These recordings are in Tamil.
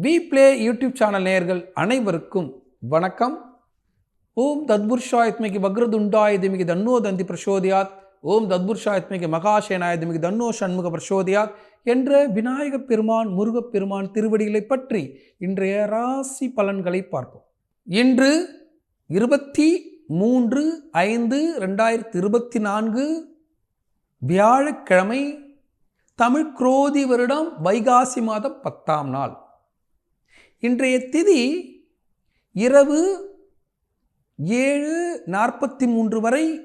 வி ப்ளே யூடியூப் சேனல் நேயர்கள் அனைவருக்கும் வணக்கம். ஓம் தத்புருஷாயத்மிக்கு வக்ரதுண்டாயுதமிக்கு தன்னோ தந்தி பிரசோதியாத். ஓம் தத்புருஷாயத்மிக்கு மகாசேனாயுதமிக்கு தன்னோ சண்முக பிரசோதியாத் என்ற விநாயகப் பெருமான் முருகப் பெருமான் திருவடிகளை பற்றி இன்றைய ராசி பலன்களை பார்ப்போம். இன்று இருபத்தி மூன்று ஐந்து ரெண்டாயிரத்தி இருபத்தி நான்கு வியாழக்கிழமை தமிழ் குரோதி வருடம் வைகாசி மாதம் பத்தாம் நாள். இன்றைய திதி இரவு ஏழு நாற்பத்தி மூன்று வரை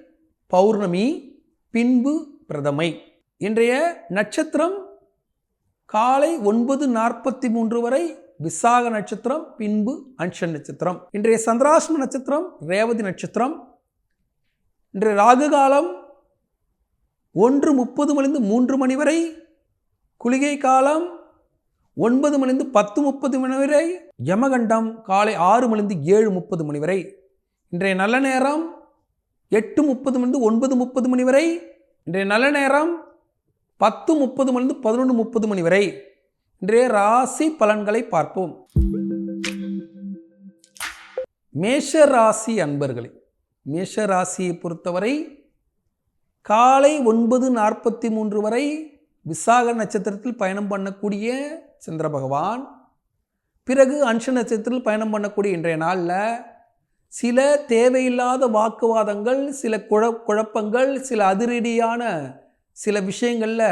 பௌர்ணமி பின்பு பிரதமை. இன்றைய நட்சத்திரம் காலை ஒன்பது நாற்பத்தி மூன்று வரை விசாக நட்சத்திரம் பின்பு அன்ஷன் நட்சத்திரம். இன்றைய சந்திராஷ்ம நட்சத்திரம் ரேவதி நட்சத்திரம். இன்றைய ராகு காலம் ஒன்று முப்பது மணிந்து மூன்று மணி வரை குளிகை காலம் ஒன்பது மணிந்து பத்து முப்பது மணி வரை யமகண்டம் காலை ஆறு மணிந்து ஏழு முப்பது மணி வரை. இன்றைய நல்ல நேரம் எட்டு முப்பது மணிந்து ஒன்பது முப்பது மணி வரை. இன்றைய நல்ல நேரம் பத்து முப்பது மணிந்து பதினொன்று முப்பது மணி வரை. இன்றைய ராசி பலன்களை பார்ப்போம். மேஷ ராசி அன்பர்களே மேஷ ராசியை பொறுத்தவரை காலை ஒன்பது நாற்பத்தி மூன்று வரை விசாக நட்சத்திரத்தில் பயணம் பண்ணக்கூடிய சந்திர பகவான் பிறகு அன்ஷ நட்சத்திரத்தில் பயணம் பண்ணக்கூடிய இன்றைய நாளில் சில தேவையில்லாத வாக்குவாதங்கள் சில குழ குழப்பங்கள் சில அதிரடியான சில விஷயங்களில்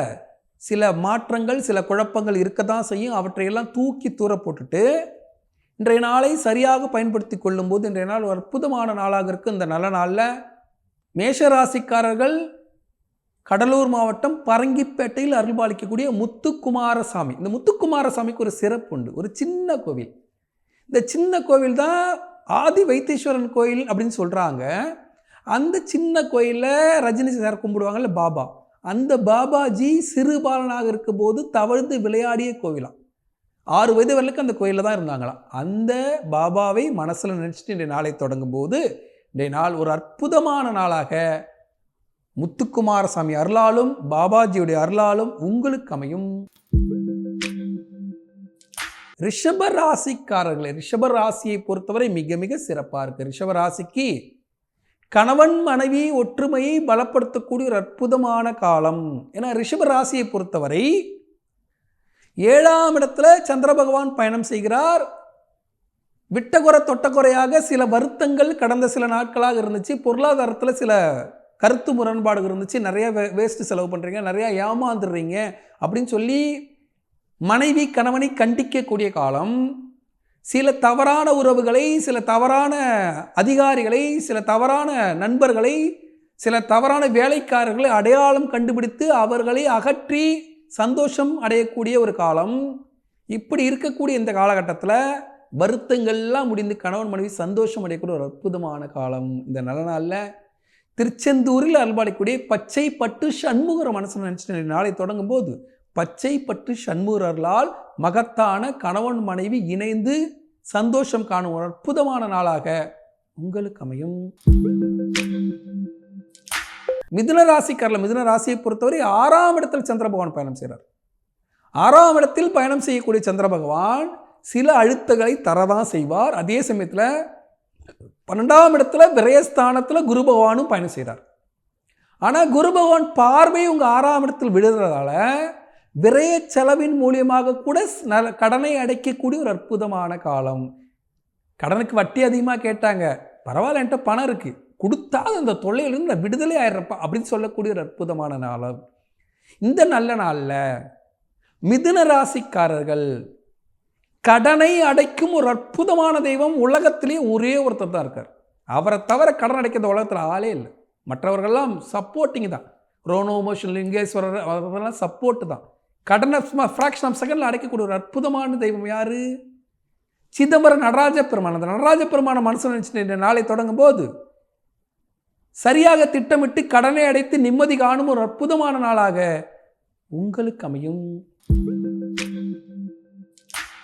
சில மாற்றங்கள் சில குழப்பங்கள் இருக்க தான் செய்யும். அவற்றையெல்லாம் தூக்கி தூர போட்டுட்டு இன்றைய நாளை சரியாக பயன்படுத்தி கொள்ளும்போது இன்றைய நாள் ஒரு அற்புதமான நாளாக இருக்குது இந்த நல்ல நாளில் மேஷராசிக்காரர்கள் கடலூர் மாவட்டம் பரங்கிப்பேட்டையில் அருள்பாலிக்கக்கூடிய முத்துக்குமாரசாமி. இந்த முத்துக்குமாரசாமிக்கு ஒரு சிறப்பு உண்டு. ஒரு சின்ன கோவில். இந்த சின்ன கோவில் தான் ஆதி வைத்தீஸ்வரன் கோயில் அப்படின்னு சொல்கிறாங்க அந்த சின்ன கோயிலில் ரஜினி சார் கும்பிடுவாங்கல்ல பாபா. அந்த பாபாஜி சிறுபாலனாக இருக்கும்போது தவழ்ந்து விளையாடிய கோவிலாம். ஆறு வயது வரலுக்கு அந்த கோயிலில் தான் இருந்தாங்களாம். அந்த பாபாவை மனசில் நினச்சிட்டு இன்றைய நாளை தொடங்கும் போது இன்றைய நாள் ஒரு அற்புதமான நாளாக முத்துக்குமாரசாமி அருளாலும் பாபாஜியுடைய அருளாலும் உங்களுக்கு அமையும். ரிஷப ராசிக்காரர்களே ரிஷப ராசியை பொறுத்தவரை மிக மிக சிறப்பாக இருக்கு. ரிஷப ராசிக்கு கணவன் மனைவி ஒற்றுமையை பலப்படுத்தக்கூடிய ஒரு அற்புதமான காலம். ஏன்னா ரிஷப ராசியை பொறுத்தவரை ஏழாம் இடத்துல சந்திர பகவான் பயணம் செய்கிறார். விட்டகுறை தொட்டக்குறையாக சில வருத்தங்கள் கடந்த சில நாட்களாக இருந்துச்சு. பொருளாதாரத்தில் சில கருத்து முரண்பாடு இருந்துச்சு நிறைய வேஸ்ட்டு செலவு பண்ணுறீங்க நிறையா ஏமாந்துடுறீங்க அப்படின்னு சொல்லி மனைவி கணவனை கண்டிக்கக்கூடிய காலம் சில தவறான உறவுகளை சில தவறான அதிகாரிகளை சில தவறான நண்பர்களை சில தவறான வேலைக்காரர்களை அடையாளம் கண்டுபிடித்து அவர்களை அகற்றி சந்தோஷம் அடையக்கூடிய ஒரு காலம். இப்படி இருக்கக்கூடிய இந்த காலகட்டத்தில் வருத்தங்கள்லாம் முடிந்து கணவன் மனைவி சந்தோஷம் அடையக்கூடிய ஒரு அற்புதமான காலம். இந்த நல்ல நாளில் திருச்செந்தூரில் அல்பாடிக்கூடிய பச்சை பட்டு சண்முகர மனசு நினச்சிட்டு நாளை தொடங்கும் போது பச்சை பட்டு சண்முகர்களால் மகத்தான கணவன் மனைவி இணைந்து சந்தோஷம் காணும் ஒரு அற்புதமான நாளாக உங்களுக்கு அமையும். மிதுன ராசிக்காரில் மிதுன ராசியை பொறுத்தவரை ஆறாம் இடத்தில் சந்திர பகவான் பயணம் செய்கிறார் ஆறாம் இடத்தில் பயணம் செய்யக்கூடிய சந்திர பகவான் சில அழுத்தங்களை தரதான் செய்வார். அதே சமயத்தில் பன்னெண்டாம் இடத்துல விரயஸ்தானத்தில் குரு பகவானும் பயணம் செய்கிறார் ஆனால் குரு பகவான் பார்வை உங்கள் ஆறாம் இடத்தில் விழுகிறதால விரைய செலவின் மூலியமாக கூட நல கடனை அடைக்கக்கூடிய ஒரு அற்புதமான காலம். கடனுக்கு வட்டி அதிகமாக கேட்டாங்க. பரவாயில்ல என்கிட்ட பணம் இருக்குது கொடுத்தா அந்த தொல்லையிலிருந்து நான் விடுதலை ஆயிடுறப்பா அப்படின்னு சொல்லக்கூடிய ஒரு அற்புதமான நாளம் இந்த நல்ல நாளில் மிதுன ராசிக்காரர்கள் கடனை அடைக்கும் ஒரு அற்புதமான தெய்வம் உலகத்திலே ஒரே ஒருத்தர் தான் இருக்கார். அவரை தவிர கடன் அடைக்கிற உலகத்தில் ஆளே இல்லை. மற்றவர்கள்லாம் சப்போர்ட்டிங் தான். ரோனோமோஷன் லிங்கேஸ்வரர் அதெல்லாம் சப்போர்ட்டு தான். கடனை ஃப்ராக்ஷன் ஆஃப் செகண்டில் அடைக்கக்கூடிய ஒரு அற்புதமான தெய்வம் யார்? சிதம்பரம் நடராஜ பெருமான். அந்த நடராஜ பெருமான மனசு நினச்சிட்டு நாளை தொடங்கும் போது சரியாக திட்டமிட்டு கடனை அடைத்து நிம்மதி காணும் ஒரு அற்புதமான நாளாக உங்களுக்கு அமையும்.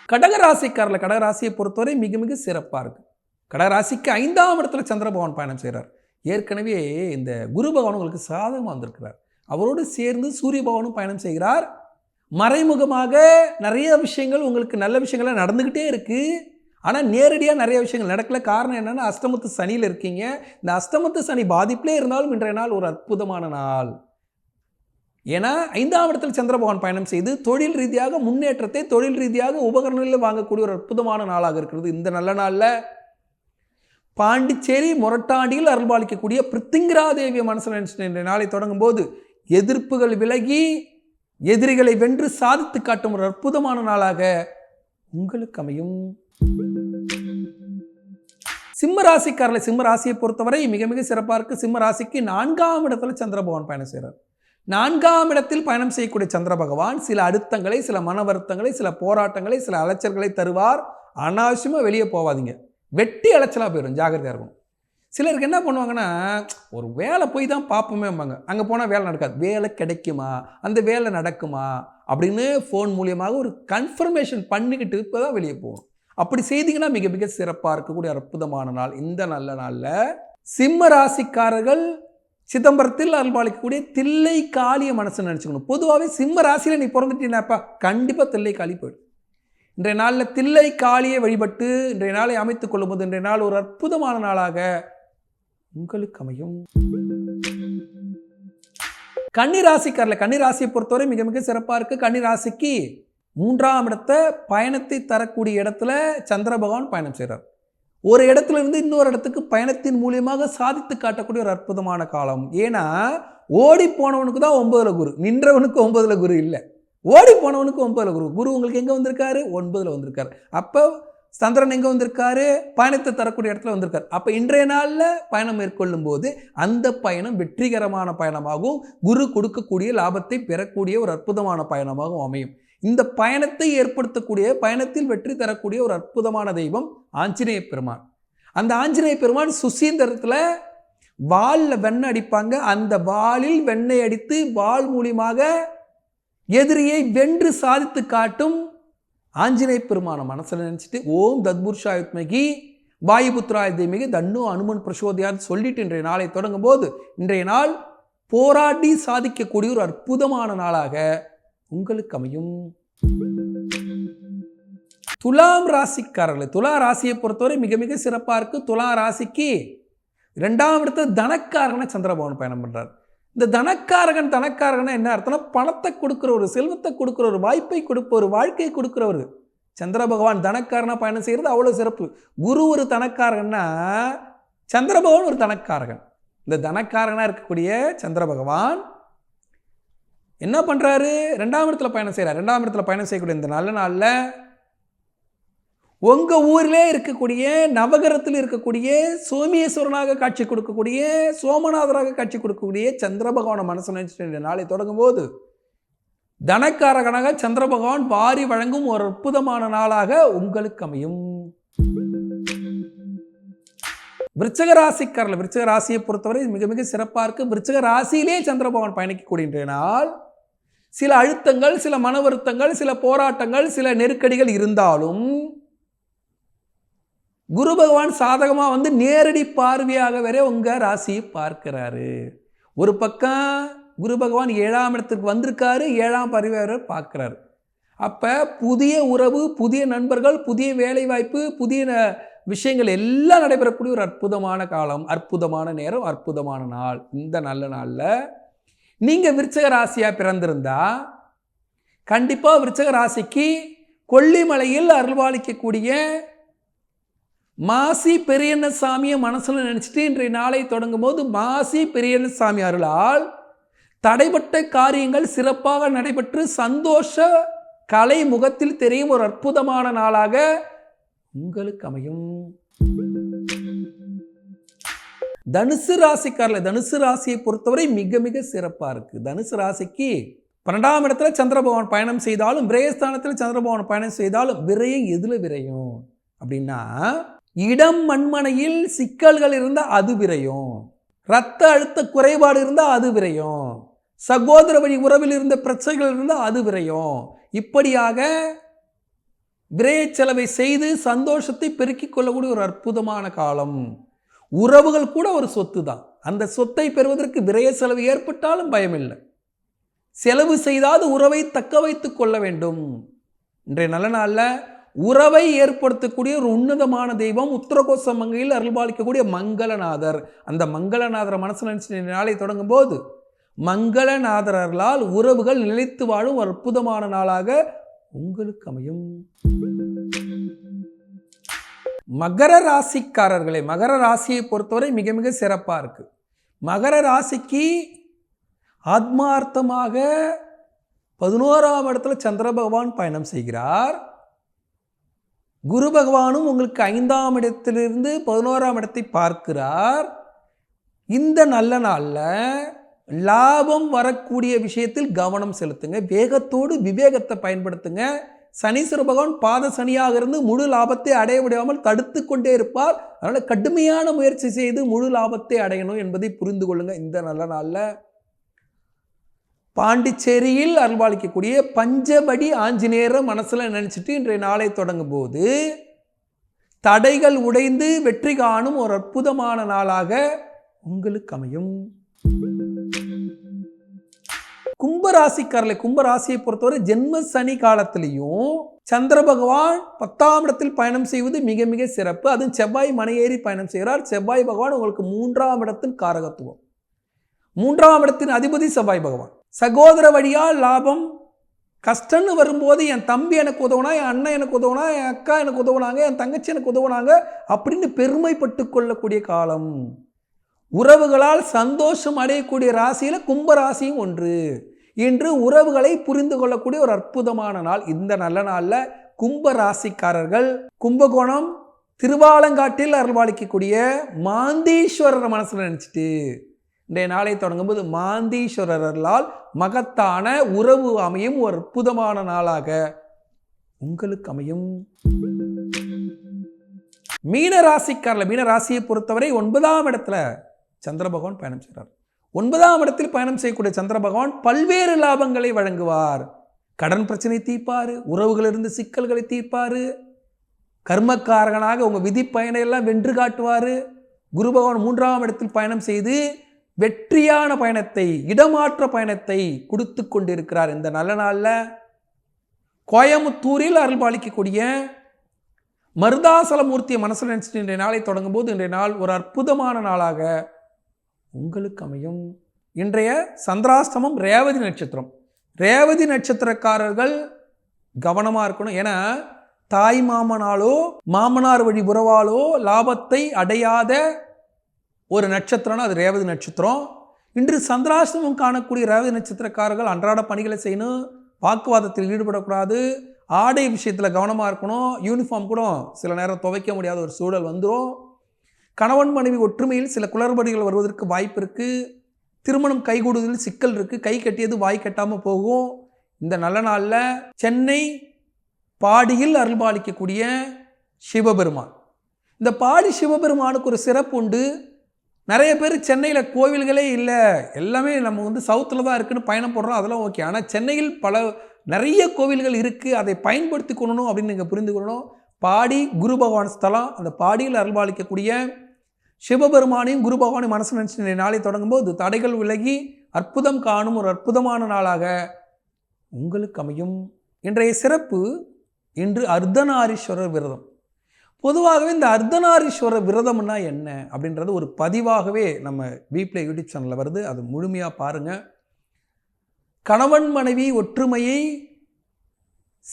கடகராசிக்காரில் கடகராசியை பொறுத்தவரை மிக மிக சிறப்பாக இருக்குது கடகராசிக்கு ஐந்தாம் இடத்துல சந்திரபவன் பயணம் செய்கிறார் ஏற்கனவே இந்த குரு பகவான் உங்களுக்கு சாதகமாக வந்திருக்கிறார். அவரோடு சேர்ந்து சூரிய பகவானும் பயணம் செய்கிறார். மறைமுகமாக நிறைய விஷயங்கள் உங்களுக்கு நல்ல விஷயங்கள்லாம் நடந்துக்கிட்டே இருக்குது ஆனால் நேரடியாக நிறைய விஷயங்கள் நடக்கல. காரணம் என்னென்னா அஷ்டமத்து சனியில் இருக்கீங்க. இந்த அஷ்டமத்து சனி பாதிப்பிலே இருந்தாலும் இன்றைய நாள் ஒரு அற்புதமான நாள். ஏன்னா ஐந்தாம் இடத்தில் சந்திரபகவான் பயணம் செய்து தொழில் ரீதியாக முன்னேற்றத்தை தொழில் ரீதியாக உபகரணங்களில் வாங்கக்கூடிய ஒரு அற்புதமான நாளாக இருக்கிறது. இந்த நல்ல நாளில் பாண்டிச்சேரி முரட்டாண்டியில் அருள்பாலிக்கக்கூடிய பிருத்திங்கராதேவிய மனசில் நினைச்சிட்டு நாளை தொடங்கும் போது எதிர்ப்புகள் விலகி எதிரிகளை வென்று சாதித்து காட்டும் ஒரு அற்புதமான நாளாக உங்களுக்கு அமையும். சிம்ம ராசிக்காரர்களை சிம்ம ராசியை பொறுத்தவரை மிக மிக சிறப்பாக இருக்குது சிம்ம ராசிக்கு நான்காம் இடத்துல சந்திரபகவான் பயணம் செய்கிறார் நான்காம் இடத்தில் பயணம் செய்யக்கூடிய சந்திர பகவான் சில அழுத்தங்களை சில மன வருத்தங்களை சில போராட்டங்களை சில அலைச்சல்களை தருவார். அனாவசியமாக வெளியே போவாதீங்க. வெட்டி அலைச்சலாக போயிடும் ஜாகிரதையாக இருக்கும் சிலருக்கு என்ன பண்ணுவாங்கன்னா ஒரு வேலை போய் தான் பார்ப்போமேம்பாங்க அங்கே போனால் வேலை நடக்காது. வேலை கிடைக்குமா? அந்த வேலை நடக்குமா? அப்படின்னு ஃபோன் மூலியமாக ஒரு கன்ஃபர்மேஷன் பண்ணிக்கிட்டு இப்போ தான் வெளியே போகணும். அப்படி செய்தீங்கன்னா மிக மிக சிறப்பாக இருக்கக்கூடிய அற்புதமான நாள். இந்த நல்ல நாளில் சிம்ம ராசிக்காரர்கள் சிதம்பரத்தில் அருள்பாலிக்கக்கூடிய தில்லை காலிய மனசு நினச்சிக்கணும். பொதுவாகவே சிம்ம ராசியில் நீ பிறந்துட்டீனாப்பா கண்டிப்பாக தில்லை காலி போயிடும். இன்றைய நாளில் தில்லை காளியை வழிபட்டு இன்றைய நாளை அமைத்துக் கொள்ளும்போது இன்றைய நாள் ஒரு அற்புதமான நாளாக உங்களுக்கு அமையும். கன்னி கன்னிராசியை ராசியை பொறுத்தவரை மிக மிக சிறப்பாக இருக்குது கன்னிராசிக்கு மூன்றாம் இடத்த பயணத்தை தரக்கூடிய இடத்துல சந்திர பகவான் பயணம் செய்கிறார் ஒரு இடத்துல இருந்து இன்னொரு இடத்துக்கு பயணத்தின் மூலியமாக சாதித்து காட்டக்கூடிய ஒரு அற்புதமான காலம். ஏன்னா ஓடி போனவனுக்கு தான் ஒன்பதுல குரு. நின்றவனுக்கு ஒன்பதுல குரு இல்லை. ஓடி போனவனுக்கு ஒன்பதுல குரு. குரு உங்களுக்கு எங்கே வந்திருக்காரு? ஒன்பதில் வந்திருக்காரு. அப்போ சந்திரன் எங்கே வந்திருக்காரு? பயணத்தை தரக்கூடிய இடத்துல வந்திருக்காரு. அப்போ இன்றைய நாளில் பயணம் மேற்கொள்ளும் போது அந்த பயணம் வெற்றிகரமான பயணமாகவும் குரு கொடுக்கக்கூடிய லாபத்தை பெறக்கூடிய ஒரு அற்புதமான பயணமாகவும் அமையும். இந்த பயணத்தை ஏற்படுத்தக்கூடிய பயணத்தில் வெற்றி தரக்கூடிய ஒரு அற்புதமான தெய்வம் ஆஞ்சநேய பெருமான். அந்த ஆஞ்சநேய பெருமான் சுசீந்திரத்தில் வாலில் வெண்ணெய் அடிப்பாங்க. அந்த வாலில் வெண்ணெய் அடித்து வால் மூலியமாக எதிரியை வென்று சாதித்து காட்டும் ஆஞ்சநேய பெருமான மனசில் நினச்சிட்டு ஓம் தத்புர்ஷாயுத்மகி வாயுபுத்ராய தேமிகி தன்னு அனுமன் பிரசோதியான்னு சொல்லிட்டு இன்றைய நாளை தொடங்கும் போது இன்றைய நாள் போராடி சாதிக்கக்கூடிய ஒரு அற்புதமான நாளாக உங்களுக்கு அமையும். துலாம் ராசிக்காரர்கள் துலா ராசியை பொறுத்தவரை மிக மிக சிறப்பாக இருக்குது துலா ராசிக்கு ரெண்டாம் இடத்துல தனக்காரகனை சந்திரபவன் பயணம் பண்ணுறார் இந்த தனக்காரகன் தனக்காரகன் என்ன அர்த்தம்னா பணத்தை கொடுக்குற ஒரு செல்வத்தை கொடுக்குற ஒரு வாய்ப்பை கொடுப்ப ஒரு வாழ்க்கையை கொடுக்குறவர். சந்திர பகவான் தனக்காரனாக பயணம் செய்கிறது அவ்வளோ சிறப்பு. குரு ஒரு தனக்காரகன்னா சந்திர பகவான் ஒரு தனக்காரகன். இந்த தனக்காரகனாக இருக்கக்கூடிய சந்திர பகவான் என்ன பண்ணுறாரு ரெண்டாம் இடத்துல பயணம் செய்கிறார் ரெண்டாம் இடத்துல பயணம் செய்யக்கூடிய இந்த நல்ல நாளில் உங்கள் ஊரிலே இருக்கக்கூடிய நவகரத்தில் இருக்கக்கூடிய சோமேஸ்வரனாக காட்சி கொடுக்கக்கூடிய சோமநாதராக காட்சி கொடுக்கக்கூடிய சந்திர பகவான மனசு நினைச்சிட்டு நாளை தொடங்கும் போது தனக்காரகனாக சந்திர பகவான் வாரி வழங்கும் ஒரு அற்புதமான நாளாக உங்களுக்கு அமையும். விருச்சக ராசிக்காரில் விருச்சக ராசியை பொறுத்தவரை மிக மிக சிறப்பாக இருக்குது விருச்சக ராசியிலே சந்திர பகவான் பயணிக்கக்கூடிய நாள் சில அழுத்தங்கள் சில மன வருத்தங்கள் சில போராட்டங்கள் சில நெருக்கடிகள் இருந்தாலும் குரு பகவான் சாதகமாக வந்து நேரடி பார்வையாக வரை உங்கள் ராசியை பார்க்கிறாரு. ஒரு பக்கம் குரு பகவான் ஏழாம் இடத்துக்கு வந்திருக்காரு ஏழாம் பார்வையாக பார்க்குறாரு. அப்போ புதிய உறவு புதிய நண்பர்கள் புதிய வேலைவாய்ப்பு புதிய விஷயங்கள் எல்லாம் நடைபெறக்கூடிய ஒரு அற்புதமான காலம் அற்புதமான நேரம் அற்புதமான நாள். இந்த நல்ல நாளில் நீங்கள் விருச்சக ராசியாக பிறந்திருந்தா கண்டிப்பாக விருச்சக ராசிக்கு கொல்லிமலையில் அருள்வாளிக்கக்கூடிய மாசி பெரியண்ணசாமியை மனசில் நினச்சிட்டு இன்றைய நாளை தொடங்கும் போது மாசி பெரியண்ணசாமி அருளால் தடைப்பட்ட காரியங்கள் சிறப்பாக நடைபெற்று சந்தோஷ கலை முகத்தில் தெரியும் ஒரு அற்புதமான நாளாக உங்களுக்கு அமையும். தனுசு ராசிக்காரில் தனுசு ராசியை பொறுத்தவரை மிக மிக சிறப்பாக இருக்குது தனுசு ராசிக்கு பன்னெண்டாம் இடத்துல சந்திரபவன் பயணம் செய்தாலும் விரயஸ்தானத்தில் சந்திரபவன் பயணம் செய்தாலும் விரையும் எதில் விரையும்? அப்படின்னா இடம் மண்மனையில் சிக்கல்கள் இருந்தால் அது விரையும். ரத்த அழுத்த குறைபாடு இருந்தால் அது விரையும். சகோதர வழி உறவில் இருந்த பிரச்சனைகள் இருந்தால் அது விரையும். இப்படியாக விரைய செலவை செய்து சந்தோஷத்தை பெருக்கிக் கொள்ளக்கூடிய ஒரு அற்புதமான காலம். உறவுகள் கூட ஒரு சொத்து தான். அந்த சொத்தை பெறுவதற்கு விரைய செலவு ஏற்பட்டாலும் பயமில்லை. செலவு செய்தாது உறவை தக்க வைத்து கொள்ள வேண்டும். இன்றைய நல்ல நாளில் உறவை ஏற்படுத்தக்கூடிய ஒரு உன்னதமான தெய்வம் உத்தரகோச மங்கையில் அருள்பாலிக்கக்கூடிய மங்களநாதர். அந்த மங்களநாதர் மனசில் நினைச்சு நாளை தொடங்கும் போது மங்களநாதரர்களால் உறவுகள் நிலைத்து வாழும் ஒரு அற்புதமான நாளாக உங்களுக்கு அமையும். மகர ராசிக்காரர்களே மகர ராசியை பொறுத்தவரை மிக மிக சிறப்பாக இருக்குது மகர ராசிக்கு ஆத்மார்த்தமாக பதினோராம் இடத்துல சந்திர பகவான் பயணம் செய்கிறார். குரு பகவானும் உங்களுக்கு ஐந்தாம் இடத்திலிருந்து பதினோராம் இடத்தை பார்க்கிறார். இந்த நல்ல நாளில் லாபம் வரக்கூடிய விஷயத்தில் கவனம் செலுத்துங்க. வேகத்தோடு விவேகத்தை பயன்படுத்துங்க. சனீஸ்வர பகவான் பாத சனியாக இருந்து முழு லாபத்தை அடைய முடியாமல் தடுத்து கொண்டே இருப்பார். அதனால் கடுமையான முயற்சி செய்து முழு லாபத்தை அடையணும் என்பதை புரிந்து கொள்ளுங்கள் இந்த நல்ல நாளில். பாண்டிச்சேரியில் அன்பாளிக்கக்கூடிய பஞ்சபடி ஆஞ்சநேயரை மனசில் நினச்சிட்டு இன்றைய நாளை தொடங்கும் போது தடைகள் உடைந்து வெற்றி காணும் ஒரு அற்புதமான நாளாக உங்களுக்கு அமையும். கும்பராசிக்காரர்களை கும்பராசியை பொறுத்தவரை ஜென்ம சனி காலத்திலையும் சந்திர பகவான் பத்தாம் இடத்தில் பயணம் செய்வது மிக மிக சிறப்பு. அதுவும் செவ்வாய் மனையேறி பயணம் செய்கிறார். செவ்வாய் பகவான் உங்களுக்கு மூன்றாம் இடத்தின் காரகத்துவம். மூன்றாம் இடத்தின் அதிபதி செவ்வாய் பகவான். சகோதர வழியால் லாபம் கஷ்டம்னு வரும்போது என் தம்பி எனக்கு உதவுனா என் அண்ணன் எனக்கு உதவுனா என் அக்கா எனக்கு உதவுனாங்க என் தங்கச்சி எனக்கு உதவுனாங்க அப்படின்னு பெருமைப்பட்டு கொள்ளக்கூடிய காலம். உறவுகளால் சந்தோஷம் அடையக்கூடிய ராசியில் கும்ப ராசியும் ஒன்று. இன்று உறவுகளை புரிந்து கொள்ளக்கூடிய ஒரு அற்புதமான நாள். இந்த நல்ல நாளில் கும்ப ராசிக்காரர்கள் கும்பகோணம் திருவாலங்காட்டில் அருள்வாளிக்கக்கூடிய மாந்தீஸ்வரர் மனசில் நினச்சிட்டு இன்றைய நாளை தொடங்கும்போது மாந்தீஸ்வரர்களால் மகத்தான உறவு அமையும் ஒரு அற்புதமான நாளாக உங்களுக்கு அமையும். மீன ராசிக்காரில் மீன ராசியை பொறுத்தவரை ஒன்பதாம் இடத்துல சந்திர பகவான் பயணம் செய்கிறார் ஒன்பதாம் இடத்தில் பயணம் செய்யக்கூடிய சந்திர பகவான் பல்வேறு லாபங்களை வழங்குவார். கடன் பிரச்சனை தீர்ப்பார் உறவுகளிலிருந்து சிக்கல்களை தீர்ப்பார் கர்மக்காரகனாக உங்கள் விதி பயனை எல்லாம் வென்று காட்டுவார். குரு பகவான் மூன்றாம் இடத்தில் பயணம் செய்து வெற்றியான பயணத்தை இடமாற்ற பயணத்தை கொடுத்து கொண்டிருக்கிறார். இந்த நல்ல நாளில் கோயமுத்தூரில் அருள் பாலிக்கக்கூடிய மருதாசலமூர்த்தியை மனசில் நினச்சிட்டு இன்றைய நாளை தொடங்கும் போது இன்றைய நாள் ஒரு அற்புதமான நாளாக உங்களுக்கு அமையும். இன்றைய சந்திராஷ்டமம் ரேவதி நட்சத்திரம். ரேவதி நட்சத்திரக்காரர்கள் கவனமாக இருக்கணும். ஏன்னா தாய் மாமனாலோ மாமனார் வழி உறவாலோ லாபத்தை அடையாத ஒரு நட்சத்திரம்னா அது ரேவதி நட்சத்திரம். இன்று சந்திராஷ்டமம் காணக்கூடிய ரேவதி நட்சத்திரக்காரர்கள் அன்றாட பணிகளை செய்யணும். வாக்குவாதத்தில் ஈடுபடக்கூடாது. ஆடை விஷயத்தில் கவனமாக இருக்கணும். யூனிஃபார்ம் கூட சில நேரம் துவைக்க முடியாத ஒரு சூழல் வந்துடும் கணவன் மனைவி ஒற்றுமையில் சில குளறுபடிகள் வருவதற்கு வாய்ப்பு இருக்குது திருமணம் கைகூடுவதில் சிக்கல் இருக்குது கை கட்டியது வாய் கட்டாமல் போகும். இந்த நல்ல நாளில் சென்னை பாடியில் அருள்பாலிக்கக்கூடிய சிவபெருமான். இந்த பாடி சிவபெருமானுக்கு ஒரு சிறப்பு உண்டு. நிறைய பேர் சென்னையில் கோவில்களே இல்லை. எல்லாமே நம்ம வந்து சவுத்தில் தான் இருக்குன்னு பயணம் போடுறோம் அதெல்லாம் ஓகே. ஆனால் சென்னையில் பல நிறைய கோவில்கள் இருக்குது அதை பயன்படுத்தி கொள்ளணும் அப்படின்னு நீங்கள் புரிந்து கொள்ளணும். பாடி குரு பகவான் ஸ்தலம். அந்த பாடியில் அருள்பாலிக்கக்கூடிய சிவபெருமானையும் குரு பகவானையும் மனசு நினச்சி நாளை தொடங்கும்போது தடைகள் விலகி அற்புதம் காணும் ஒரு அற்புதமான நாளாக உங்களுக்கு அமையும். இன்றைய சிறப்பு இன்று அர்த்தநாரீஸ்வரர் விரதம். பொதுவாகவே இந்த அர்த்தநாரீஸ்வரர் விரதம்னா என்ன அப்படின்றது ஒரு பதிவாகவே நம்ம வீப்ளே யூடியூப் சேனலில் வருது. அது முழுமையாக பாருங்கள் கணவன் மனைவி ஒற்றுமையை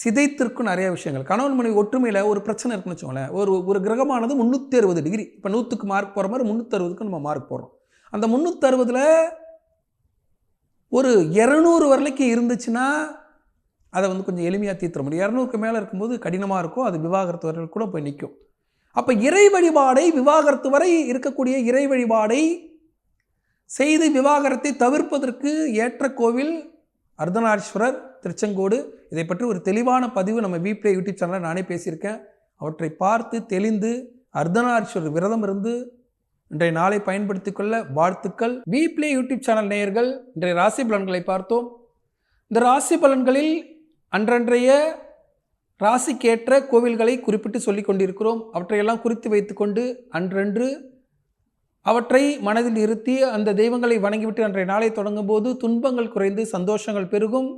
சிதைத்திருக்கும் நிறைய விஷயங்கள். கணவன் மனைவி ஒற்றுமையில் ஒரு பிரச்சனை இருக்குன்னு வச்சுக்கோங்களேன். ஒரு ஒரு கிரகமானது முந்நூற்றி அறுபது டிகிரி. இப்போ நூற்றுக்கு மார்க் போகிற மாதிரி முந்நூற்றறுபதுக்கு நம்ம மார்க் போடுறோம். அந்த முந்நூற்றறுபதில் ஒரு இரநூறு வரலைக்கும் இருந்துச்சுன்னா அதை வந்து கொஞ்சம் எளிமையாக தீர்த்துற முடியும். இரநூறுக்கு மேலே இருக்கும்போது கடினமாக இருக்கும் அது விவாகரத்து வரை கூட போய் நிற்கும் அப்போ இறை வழிபாடை விவாகரத்து வரை இருக்கக்கூடிய இறை வழிபாடை செய்து விவாகரத்தை தவிர்ப்பதற்கு ஏற்ற கோவில் அர்த்தநாரீஸ்வரர் திருச்செங்கோடு. இதை பற்றி ஒரு தெளிவான பதிவு நம்ம வீப்ளே யூடியூப் சேனலில் நானே பேசியிருக்கேன். அவற்றை பார்த்து தெளிந்து அர்த்தநாரீஸ்வரர் விரதம் இருந்து இன்றைய நாளை பயன்படுத்தி கொள்ள வாழ்த்துக்கள். வீப்ளே யூடியூப் சேனல் நேயர்கள் இன்றைய ராசி பலன்களை பார்த்தோம். இந்த ராசி பலன்களில் அன்றன்றைய ராசிக்கேற்ற கோவில்களை குறிப்பிட்டு சொல்லி கொண்டிருக்கிறோம். அவற்றையெல்லாம் குறித்து வைத்துக்கொண்டு அன்றன்று அவற்றை மனதில் இருத்தி அந்த தெய்வங்களை வணங்கிவிட்டு அன்றைய நாளை தொடங்கும் போது துன்பங்கள் குறைந்து சந்தோஷங்கள் பெருகும்.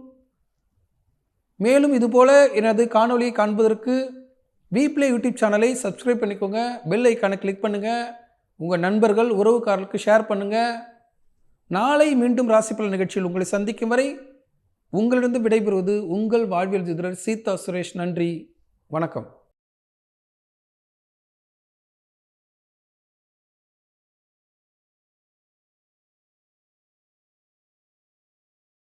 மேலும் இதுபோல எனது காணொலியை காண்பதற்கு வீப்ளே யூடியூப் சேனலை சப்ஸ்கிரைப் பண்ணிக்கோங்க. பெல் ஐக்கானை கிளிக் பண்ணுங்கள் உங்கள் நண்பர்கள் உறவுக்காரர்களுக்கு ஷேர் பண்ணுங்கள் நாளை மீண்டும் ராசிப்பல நிகழ்ச்சியில் உங்களை சந்திக்கும் வரை உங்களிடம் விடைபெறுவது உங்கள் வாழ்வியல் ஜோதிடர் சீதா சுரேஷ். நன்றி. வணக்கம்.